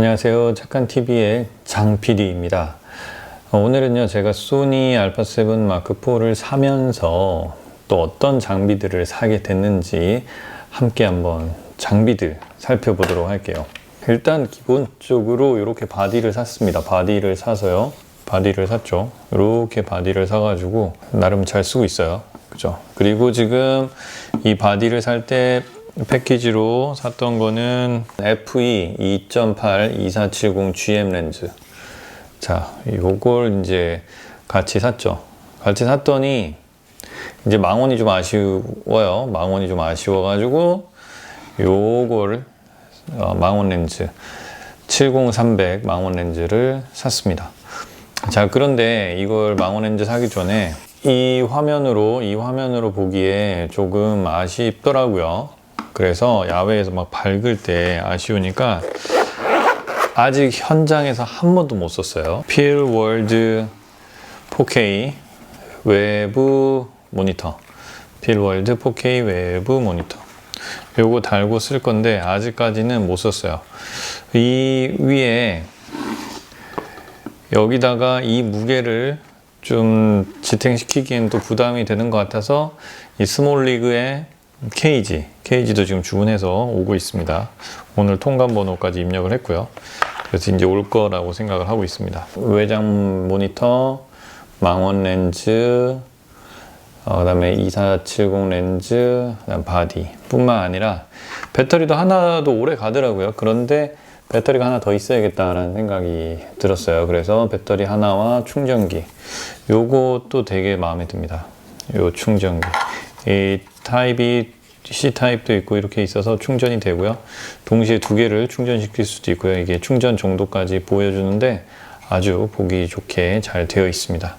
안녕하세요. 착한 TV의 장 PD입니다. 어, 오늘은요, 제가 소니 알파7 마크 4를 사면서 또 어떤 장비들을 사게 됐는지 함께 한번 장비들 살펴보도록 할게요. 일단 기본적으로 이렇게 바디를 샀습니다. 바디를 사서요. 바디를 샀죠. 이렇게 바디를 사가지고 나름 잘 쓰고 있어요. 그죠? 그리고 지금 이 바디를 살때 패키지로 샀던 거는 FE 2.8 2470 GM 렌즈. 자, 요걸 이제 같이 샀죠. 같이 샀더니 이제 망원이 좀 아쉬워요. 망원이 좀 아쉬워가지고 요거를 어, 망원 렌즈 70300 망원 렌즈를 샀습니다. 자, 그런데 이걸 망원 렌즈 사기 전에 이 화면으로 이 화면으로 보기에 조금 아쉽더라고요. 그래서 야외에서 막 밝을 때 아쉬우니까 아직 현장에서 한 번도 못 썼어요. 필 월드 4K 외부 모니터. 필 월드 4K 외부 모니터. 요거 달고 쓸 건데 아직까지는 못 썼어요. 이 위에 여기다가 이 무게를 좀 지탱시키기엔 또 부담이 되는 것 같아서 이 스몰 리그의 케이지, 케이지도 지금 주문해서 오고 있습니다. 오늘 통관 번호까지 입력을 했고요. 그래서 이제 올 거라고 생각을 하고 있습니다. 외장 모니터, 망원 렌즈, 어, 그다음에 2470 렌즈, 그다음 바디 뿐만 아니라 배터리도 하나도 오래 가더라고요. 그런데 배터리가 하나 더 있어야겠다라는 생각이 들었어요. 그래서 배터리 하나와 충전기. 요것도 되게 마음에 듭니다. 요 충전기. 이 타입이 C 타입도 있고 이렇게 있어서 충전이 되고요. 동시에 두 개를 충전시킬 수도 있고요. 이게 충전 정도까지 보여주는데 아주 보기 좋게 잘 되어 있습니다.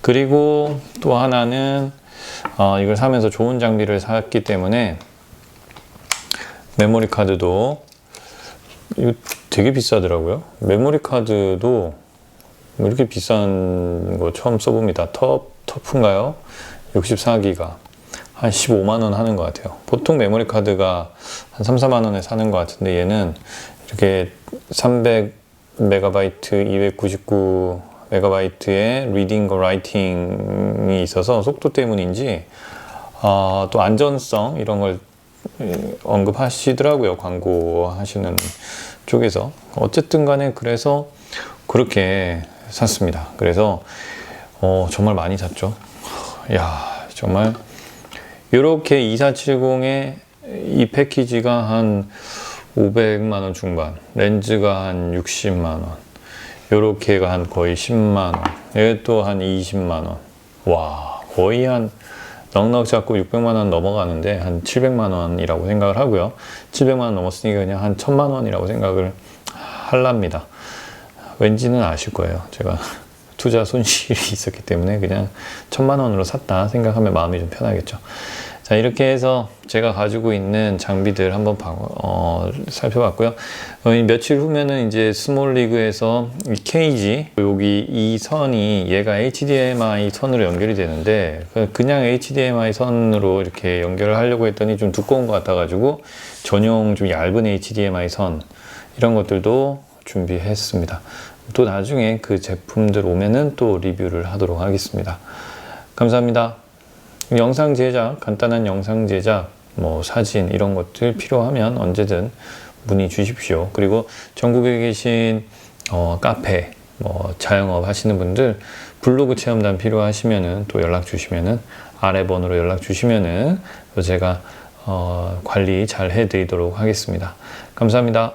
그리고 또 하나는 어, 이걸 사면서 좋은 장비를 샀기 때문에 메모리 카드도 이거 되게 비싸더라고요. 메모리 카드도 이렇게 비싼 거 처음 써봅니다. 터, 터프인가요? 64기가. 한 15만 원 하는 것 같아요. 보통 메모리 카드가 한 3, 4만 원에 사는 것 같은데 얘는 이렇게 300 메가바이트, 299 메가바이트의 리딩과 라이팅이 있어서 속도 때문인지 어, 또 안전성 이런 걸 언급하시더라고요. 광고 하시는 쪽에서. 어쨌든 간에 그래서 그렇게 샀습니다. 그래서 어, 정말 많이 샀죠. 야, 정말 이렇게 2470의 이 패키지가 한 500만 원 중반, 렌즈가 한 60만 원, 요렇게가 한 거의 10만 원, 얘또한 20만 원. 와, 거의 한 넉넉 잡고 600만 원 넘어가는데 한 700만 원이라고 생각을 하고요. 700만 원 넘었으니까 그냥 한 1000만 원이라고 생각을 할랍니다. 왠지는 아실 거예요. 제가 투자 손실이 있었기 때문에 그냥 1000만 원으로 샀다 생각하면 마음이 좀 편하겠죠. 자, 이렇게 해서 제가 가지고 있는 장비들 한번 방, 어, 살펴봤고요. 어, 며칠 후면은 이제 스몰 리그에서 이 케이지, 여기 이 선이 얘가 HDMI 선으로 연결이 되는데 그- 그냥 HDMI 선으로 이렇게 연결을 하려고 했더니 좀 두꺼운 것 같아가지고 전용 좀 얇은 HDMI 선 이런 것들도 준비했습니다. 또 나중에 그 제품들 오면은 또 리뷰를 하도록 하겠습니다. 감사합니다. 영상 제작, 간단한 영상 제작, 뭐 사진 이런 것들 필요하면 언제든 문의 주십시오. 그리고 전국에 계신 어, 카페, 뭐 자영업 하시는 분들 블로그 체험단 필요하시면은 또 연락 주시면은 아래 번호로 연락 주시면은 또 제가 어, 관리 잘 해드리도록 하겠습니다. 감사합니다.